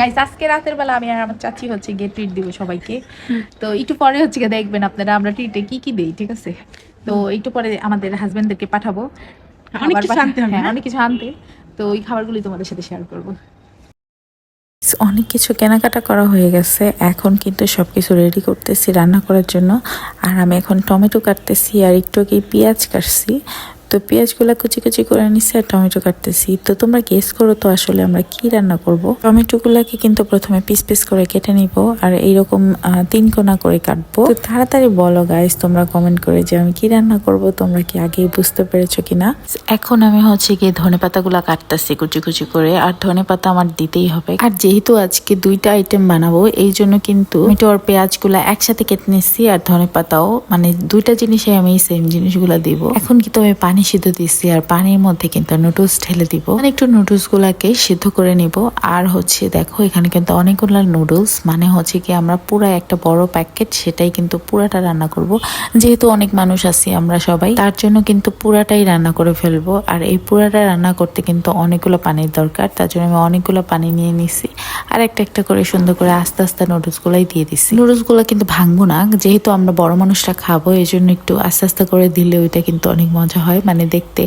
Guys আজকে রাতের বেলা আমি আর আমার চাচি হচ্ছে গিয়ে ট্রিট দিব সবাইকে। তো একটু পরে হচ্ছে গিয়ে দেখবেন আপনারা আমরা ট্রিটে কি কি দেই ঠিক আছে? তো একটু পরে আমাদের হাজবেন্ডদেরকে পাঠাবো। অনেক খাবার কিছু আনতে হবে, হ্যাঁ, অনেক কিছু আনতে। তো ওই খাবারগুলি তোমাদের সাথে শেয়ার করব। অনেক কিছু কেনাকাটা করা হয়ে গেছে। এখন কিন্তু সবকিছু রেডি করতেছি রান্না করার জন্য। আর আমি এখন টমেটো কাটতেছি আর একটু আগে পেঁয়াজ কাটছি। তো পেঁয়াজগুলো কুচি কুচি করে নিছি, আর টমেটো কাটতেছি। তো তোমরা গেস করো তো আসলে আমরা কি রান্না করব? টমেটোগুলোকে কিন্তু প্রথমে পিস পিস করে কেটে নিব, আর এইরকম তিন কোনা করে কাটবো। তো তাড়াতাড়ি বলো গাইস তোমরা কমেন্ট করে যে আমি কি রান্না করব, তোমরা কি আগেই বুঝতে পেরেছ কিনা? এখন আমি হচ্ছে গিয়ে ধনে পাতাগুলো কাটতেছি কুচি কুচি করে, আর ধনে পাতা আমার দিতেই হবে। আর যেহেতু আজকে দুইটা আইটেম বানাবো, এই জন্য কিন্তু টমেটো আর পেঁয়াজগুলো একসাথে কেটে নিচ্ছি, আর ধনে পাতাও মানে দুইটা জিনিসে আমি সেম জিনিসগুলো দিব। এখন কিন্তু আমি পানি সিদ্ধ দিচ্ছি আর পানির মধ্যে কিন্তু নুডলস ঢেলে দিব। মানে একটু নুডলস গুলাকে সিদ্ধ করে নিব। আর হচ্ছে দেখো, এখানে কিন্তু অনেকগুলো নুডলস মানে হচ্ছে কি আমরা পুরো একটা বড় প্যাকেট সেটাই কিন্তু পুরাটা রান্না করব। যেহেতু অনেক মানুষ আছি আমরা সবাই, তার জন্য কিন্তু পুরাটাই রান্না করে ফেলব। আর এই পুরাটা রান্না করতে কিন্তু অনেকগুলো পানির দরকার, তার জন্য আমি অনেকগুলো পানি নিয়ে নিছি। আর একটা একটা করে সুন্দর করে আস্তে আস্তে নুডলস গুলাই দিয়ে দিছি। নুডলসগুলো কিন্তু ভাঙবো না, যেহেতু আমরা বড় মানুষরা খাব এই জন্য একটু আস্তে আস্তে করে দিলে ওইটা কিন্তু অনেক মজা হয়। মানে দেখতে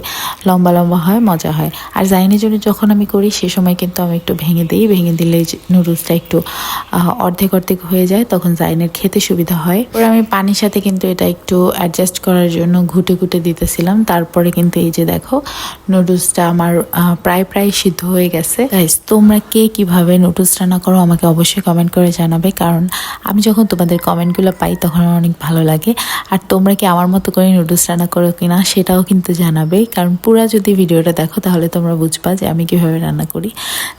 লম্বা লম্বা হয়, মজা হয়। আর জাইনের জন্য যখন আমি করি, সে সময় কিন্তু আমি একটু ভেঙে দিই, ভেঙে দিলে নুডলসটা একটু অর্ধেক অর্ধেক হয়ে যায়, তখন জাইনের খেতে সুবিধা হয়। পরে আমি পানির সাথে কিন্তু এটা একটু অ্যাডজাস্ট করার জন্য ঘুটে ঘুটে দিতেছিলাম। তারপরে কিন্তু এই যে দেখো নুডলসটা আমার প্রায় প্রায় সিদ্ধ হয়ে গেছে। তোমরা কে কীভাবে নুডলস রান্না করো আমাকে অবশ্যই কমেন্ট করে জানাবে। কারণ আমি যখন তোমাদের কমেন্টগুলো পাই, তখন অনেক ভালো লাগে। আর তোমরা কি আমার মতো করে নুডলস রান্না করো কিনা, সেটাও কিন্তু জানাবে। কারণ পুরা যদি ভিডিওটা দেখো, তাহলে তোমরা বুঝবা যে আমি কীভাবে রান্না করি।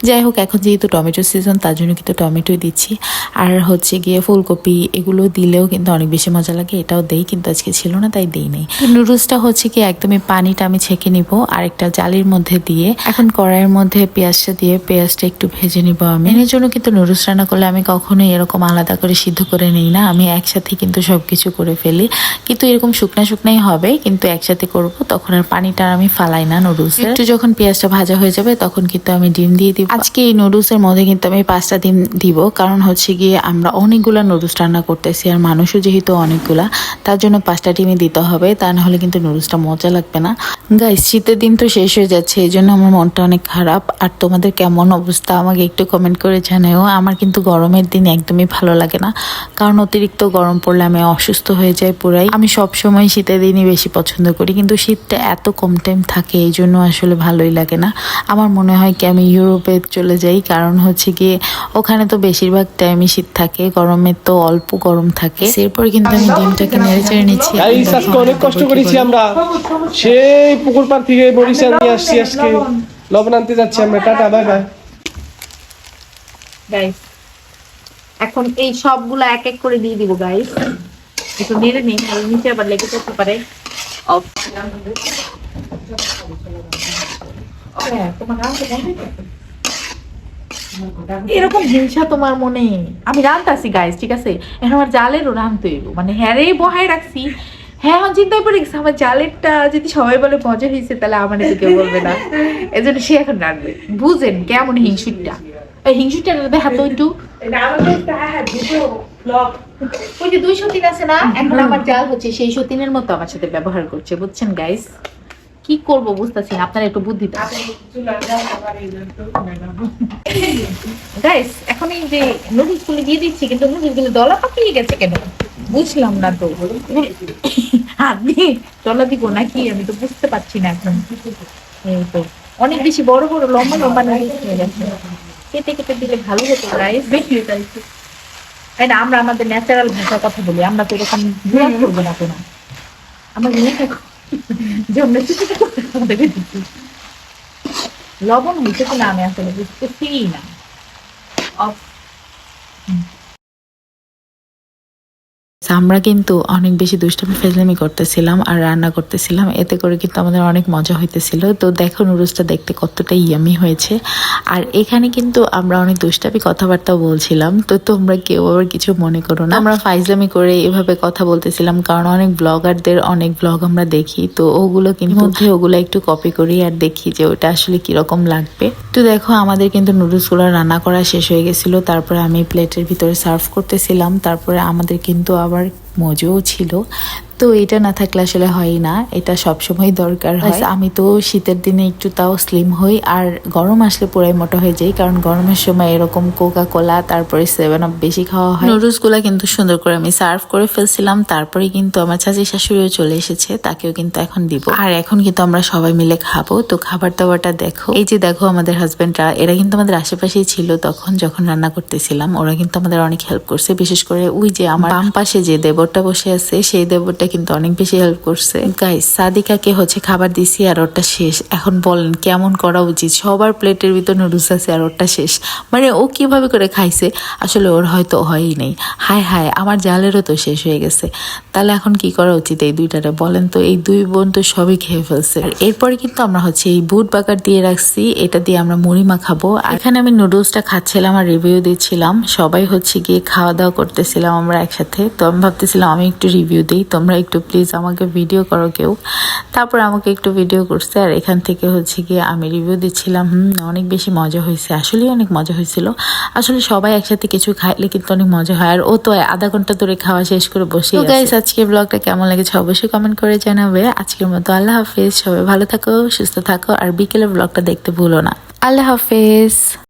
যাই হোক, এখন যেহেতু টমেটো সিজন তার জন্য কিন্তু টমেটোই দিচ্ছি। আর হচ্ছে গিয়ে ফুলকপি, এগুলো দিলেও কিন্তু অনেক বেশি মজা লাগে। এটাও দেই, কিন্তু আজকে ছিল না, তাই দেই নেই। নুডলসটা হচ্ছে কি একদমই পানিটা আমি ছেঁকে নিব আর একটা জালির মধ্যে দিয়ে। এখন কড়াইয়ের মধ্যে পেঁয়াজটা দিয়ে পেঁয়াজটা একটু ভেজে নিব আমি। এর জন্য কিন্তু নুডলস রান্না করলে আমি কখনোই এরকম আলাদা করে সিদ্ধ করে নিই না। আমি একসাথে কিন্তু সব কিছু করে ফেলি। কিন্তু এরকম শুকনা শুকনাই হবে, কিন্তু একসাথে করব, তখন আর পানিটা আমি ফালাই না নুডলস। একটু যখন পেঁয়াজটা ভাজা হয়ে যাবে তখন কিন্তু আমি ডিম দিয়ে দিব। আজকে এই নুডলসের মধ্যে কিন্তু আমি পাঁচটা ডিম দিব কারণ হচ্ছে গিয়ে আমরা অনেকগুলা নুডলস রান্না করতেছি আর মানুষও যেহেতু অনেকগুলা তার জন্য পাঁচটা ডিমই দিতে হবে তা না হলে কিন্তু নুডলসটা মজা লাগবে না। গাইস শীতের দিন তো শেষ হয়ে যাচ্ছে এই জন্য আমার মনটা অনেক খারাপ। আর তোমাদের কেমন অবস্থা আমাকে একটু কমেন্ট করে জানাও। আমার কিন্তু গরমের দিন একদমই ভালো লাগে না কারণ অতিরিক্ত গরম পড়লে আমি অসুস্থ হয়ে যাই পুরাই। আমি সব সময় শীতের দিনই বেশি পছন্দ করি কিন্তু শীতটা এত কম টাইম থাকে এই জন্য আসলে ভালোই লাগে না। আমার মনে হয় কি আমি ইউরোপে চলে যাই কারণ হচ্ছে গিয়ে ওখানে তো বেশিরভাগ টাইমই শীত থাকে গরমে তো অল্প গরম থাকে। এরপর কিন্তু আমি ডিমটাকে নেড়ে চেড়ে নিচ্ছি। অনেক কষ্ট করেছি আমরা। সেই পুকুর পার থেকে বরিশাল নিয়ে আসছি আজকে। লবণ আনতে যাচ্ছি আমরা। টাটা বাই বাই গাইস এখন এই সবগুলা এক এক করে দিয়ে দিব গাইস একটু নেড়ে নিই নিচে আবার লেগে যেতে পারে। অফ হ্যাঁ, হয়ে? এরকম হিংসা তোমার মনে? আমি রান্তাছি গাইস ঠিক আছে? এখন আমার জালেরও রানতে হইব। মানে হ্যারে বহাই রাখছি। হ্যাঁ এখন চিন্তায় পড়ে গেছে আমার জালেরটা যদি সবাই বলে মজা হয়েছে তাহলে আমার তো কেউ বলবে না। এজন্য সে এখন রাখবে বুঝেন কেমন হিংসুটটা। এই হিংসুটটা দেখাতো একটু ওই যে দুই সতীন আছে না এখন আমার জাল হচ্ছে সেই সতীনের মতো আমার সাথে ব্যবহার করছে বুঝছেন গাইস কি করব বুঝতেছি না আপনারা একটু বুদ্ধি গাইস এখন এই যে দিয়ে দিচ্ছি কিন্তু দলা পাকিয়ে গেছে কেন? বুঝলাম না তো। হাত দিয়ে দলা দিব নাকি? আমি তো বুঝতে পারছি না এখন। এই তো। অনেক বেশি বড় বড় লম্বা লম্বা নুডলস হয়ে গেছে। কেটে কেটে দিলে ভালো হতো গাইস বেশি তাই না? আমরা আমাদের ন্যাচারাল ভাষার কথা বলি। আমরা তো এরকম করব না কোনো। আমার আমাদের লবণ হয়েছে কিনা আমি আসলে বুঝতেছি না। অফ আমরা কিন্তু অনেক বেশি দুষ্টামি ফেজলামি করতেছিলাম আর রান্না করতেছিলাম। এতে করে কিন্তু আমাদের অনেক মজা হইতেছিল। তো দেখো নুডলসটা দেখতে কতটা ইয়ামি হয়েছে। আর এখানে কিন্তু আমরা অনেক দুষ্টামি কথাবার্তা বলছিলাম। তো তোমরা কেউ আবার কিছু মনে করো না। আমরা ফাইজলামি করে এভাবে কথা বলতেছিলাম কারণ অনেক ব্লগারদের অনেক ব্লগ আমরা দেখি। তো ওগুলো কিন্তু মধ্যে ওগুলো একটু কপি করি আর দেখি যে ওটা আসলে কীরকম লাগবে। তো দেখো আমাদের কিন্তু নুডলসগুলো রান্না করা শেষ হয়ে গেছিল। তারপরে আমি প্লেটের ভিতরে সার্ভ করতেছিলাম। তারপরে আমাদের কিন্তু আবার মজুও ছিল। তো এটা না থাকলে আসলে হয় না। এটা সবসময় দরকার হয়। আমি তো শীতের দিনে একটু তাও স্লিম হই আর গরম আসলে পুরাই মোটা হয়ে যাই কারণ গরমের সময় এরকম কোকা কোলা তারপরে সেভেন আপ বেশি খাওয়া হয়। নুডলসগুলা কিন্তু সুন্দর করে আমি সার্ভ করে ফেলছিলাম তারপরে কিন্তু আমার চাচি শাশুড়িও চলে এসেছে তাকেও কিন্তু এখন দিব। আর এখন কিন্তু আমরা সবাই মিলে খাব তো খাবার দাবারটা দেখো। এই যে দেখো আমাদের হাজবেন্ডরা এরা কিন্তু আমাদের আশেপাশেই ছিল তখন যখন রান্না করতেছিলাম ওরা কিন্তু আমাদের অনেক হেল্প করছে বিশেষ করে ওই যে আমার বাম পাশে যে দেবরটা বসে আছে সেই দেবরটা কিন্তু অনেক বেশি হেল্প করছে। গাইস সাদিকাকে হচ্ছে খাবার দিছি আর ওটা শেষ। এখন বলেন কেমন করা উচিত? সবার প্লেটের ভিতর নুডলস আছে আর ওটা শেষ। মানে ও কীভাবে করে খাইছে? আসলে ওর হয়তো হয়ই নেই। হায় হায়, আমার জালেরও তো শেষ হয়ে গেছে। তাহলে এখন কি করা উচিত এই দুইটারে? বলেন তো, এই দুই বোন তো সবই খেয়ে ফেলছে। এরপরে কিন্তু আমরা হচ্ছে এই বুট বাগার দিয়ে রাখছি। এটা দিয়ে আমরা মুড়ি মাখাবো এখানে আমি নুডলসটা খাচ্ছিলাম আর রিভিউ দিচ্ছিলাম সবাই হচ্ছে গিয়ে খাওয়া দাওয়া করতেছিলাম আমরা একসাথে। তো আমি ভাবতেছিলাম আমি একটু রিভিউ দিই। তোমরা একটু প্লিজ আমাকে ভিডিও করো কেউ। তারপর আমাকে একটু ভিডিও করছে আর এখান থেকে হচ্ছে গিয়ে আমি রিভিউ দিচ্ছিলাম। হুম অনেক বেশি মজা হয়েছে। আসলেই অনেক মজা হয়েছিল। আসলে সবাই একসাথে কিছু খাইলে কিন্তু অনেক মজা হয়। আর ও তো আধা ঘণ্টা ধরে খাওয়া শেষ করে বসে গাইস আজকে ব্লগটা কেমন লেগেছে অবশ্যই কমেন্ট করে জানাবে। আজকের মতো আল্লাহ হাফেজ। সবাই ভালো থাকো সুস্থ থাকো আর বিকেলে ব্লগটা দেখতে ভুলো না। আল্লাহ হাফেজ।